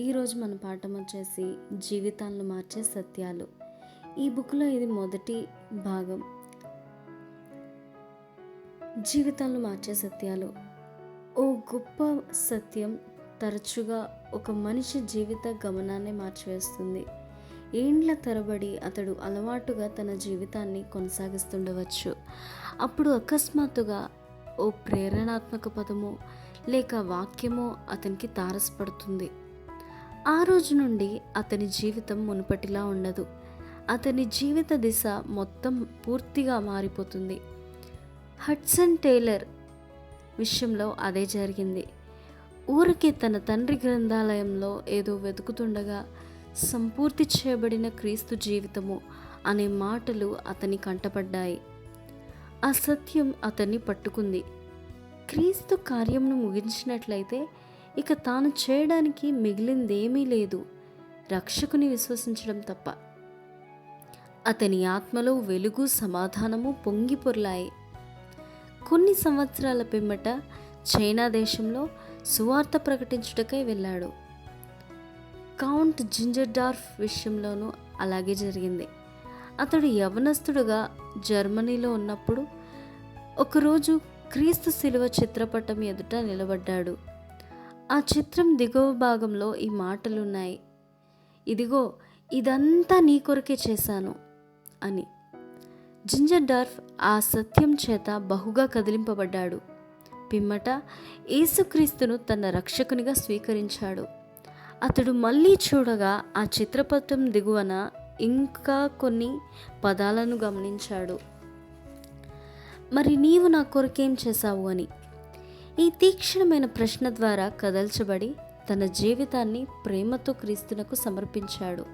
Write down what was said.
ఈరోజు మన పాఠం వచ్చేసి జీవితాలను మార్చే సత్యాలు. ఈ బుక్లో ఇది మొదటి భాగం. జీవితాలను మార్చే సత్యాలు. ఓ గొప్ప సత్యం తరచుగా ఒక మనిషి జీవిత గమనాన్ని మార్చివేస్తుంది. ఏండ్ల తరబడి అతడు అలవాటుగా తన జీవితాన్ని కొనసాగిస్తుండవచ్చు. అప్పుడు అకస్మాత్తుగా ఓ ప్రేరణాత్మక పదమో లేక వాక్యమో అతనికి తారసపడుతుంది. ఆ రోజు నుండి అతని జీవితం మునుపటిలా ఉండదు. అతని జీవిత దిశ మొత్తం పూర్తిగా మారిపోతుంది. హడ్సన్ టైలర్ విషయంలో అదే జరిగింది. ఊరికే తన తండ్రి గ్రంథాలయంలో ఏదో వెతుకుతుండగా సంపూర్తి చేయబడిన క్రీస్తు జీవితము అనే మాటలు అతని కంటపడ్డాయి. ఆ సత్యం అతన్ని పట్టుకుంది. క్రీస్తు కార్యమును ముగించినట్లయితే ఇక తాను చేయడానికి మిగిలిందేమీ లేదు. రక్షకుని విశ్వసించడం తప్ప. అతని ఆత్మలో వెలుగు సమాధానము పొంగి పొర్లాయి. కొన్ని సంవత్సరాల పిమ్మట చైనా దేశంలో సువార్త ప్రకటించుటకై వెళ్ళాడు. కౌంట్ జింజర్డార్ఫ్ విషయంలోనూ అలాగే జరిగింది. అతడు యవనస్తుడుగా జర్మనీలో ఉన్నప్పుడు ఒకరోజు క్రీస్తు శిలువ చిత్రపటం ఎదుట నిలబడ్డాడు. ఆ చిత్రం దిగువ భాగంలో ఈ మాటలున్నాయి. ఇదిగో ఇదంతా నీ కొరకే చేశాను అని. జింజర్ డార్ఫ్ ఆ సత్యం చేత బహుగా కదిలింపబడ్డాడు. పిమ్మట యేసుక్రీస్తును తన రక్షకునిగా స్వీకరించాడు. అతడు మళ్ళీ చూడగా ఆ చిత్రపటం దిగువన ఇంకా కొన్ని పదాలను గమనించాడు. మరి నీవు నా కొరకేం చేశావు అని. ఈ తీక్షణమైన ప్రశ్న ద్వారా కదల్చబడి తన జీవితాన్ని ప్రేమతో క్రీస్తునకు సమర్పించాడు.